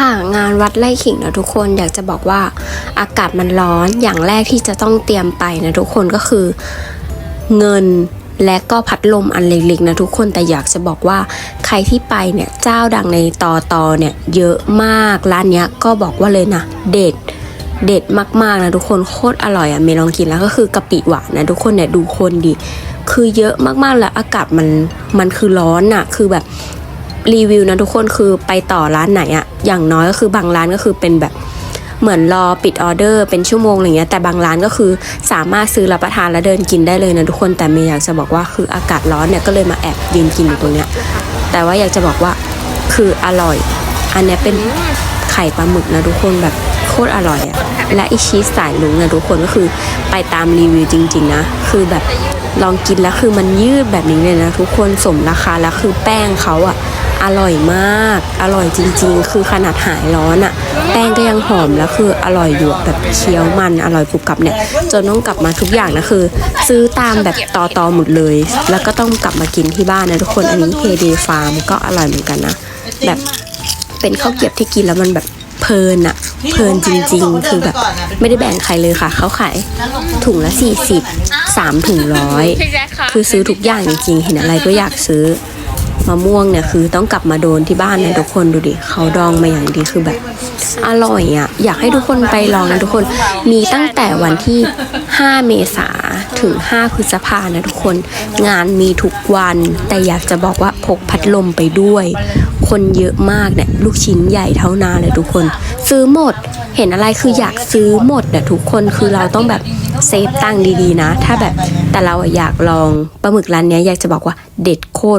ค่ะงานวัดไร่ขิงนะทุกคนอยากจะบอกว่าอากาศมันร้อนอย่างแรกที่จะต้องเตรียมไปนะทุกคนก็คือเงินและก็พัดลมอันเล็กๆนะทุกคนแต่อยากจะบอกว่าใครที่ไปเนี่ยเจ้าดังในตอตอเนี่ยเยอะมากร้านเนี้ยก็บอกว่าเลยนะเด็ดเด็ดมากๆนะทุกคนโคตรอร่อยอะเมย์ลองกินแล้วก็คือกะปิหวานนะทุกคนเนี่ยดูคนดี คือเยอะมากๆแล้วอากาศมันมันคือร้อนอะคือแบบ รีวิวนะทุกคนคือไปต่อร้านไหนอะอย่างน้อยก็คือบางร้านก็คือเป็นแบบเหมือนรอปิดออเดอร์เป็นชั่วโมงอะไรเงี้ยแต่บางร้านก็คือสามารถซื้อรับประทานแล้วเดินกินได้เลยนะทุกคนแต่เมย์อยากจะบอกว่าคืออากาศร้อนเนี่ยก็เลยมาแอบยืนกินอยู่ตรงเนี้ยแต่ว่าอยากจะบอกว่าคืออร่อย อันเนี้ยเป็นไข่ปลาหมึกนะทุกคนแบบโคตรอร่อยอะและไอชีสสายลุงนะทุกคนก็คือไปตามรีวิวจริง ๆนะคือแบบลองกินแล้วคือมันยืดแบบนี้เลยนะทุกคนสมราคาแล้วคือแป้งเขาอะ อร่อยมาก อร่อยจริง ๆ คือขนาดหายร้อนอะแป้งก็ยังหอมแล้วคืออร่อยอยู่แบบเคี้ยวมันอร่อยกรุบกรับเนี่ย จนต้องกลับมาทุกอย่างนะคือ ซื้อตามแบบต่อตอๆหมดเลย แล้วก็ต้องกลับมากินที่บ้านนะทุกคนอันนี้เพเดฟาร์มก็อร่อยเหมือนกันนะแบบเป็นข้าวเกรียบที่กินแล้วมันแบบเพลินอะเพลินจริง ๆ คือแบบไม่ได้แบ่งใครเลยค่ะเขาขายถุงละ 40 3ถุงร้อยคือซื้อทุกอย่างจริงๆ เห็นอะไรก็อยากซื้อ มะม่วงเนี่ยคือต้องกลับมาโดนที่บ้านนะทุกคนดูดิเขาดองมาอย่างดีคือแบบ อร่อยอะอยากให้ทุกคนไปลองนะทุกคนมีตั้งแต่วันที่ 5 เมษาถึง 5 พฤษภานะทุกคน งานมีทุกวัน แต่อยากจะบอกว่าพกพัดลมไปด้วย คนเยอะมากเนี่ยลูกชิ้นใหญ่เท่านาเลยทุกคน ซื้อหมดเห็นอะไรคืออยากซื้อหมดเนี่ยทุกคนคือเราต้องแบบเซฟตังค์ดีๆนะ ถ้าแบบแต่เราอะอยากลองปลาหมึกร้านเนี้ยอยากจะบอกว่าเด็ดโคตร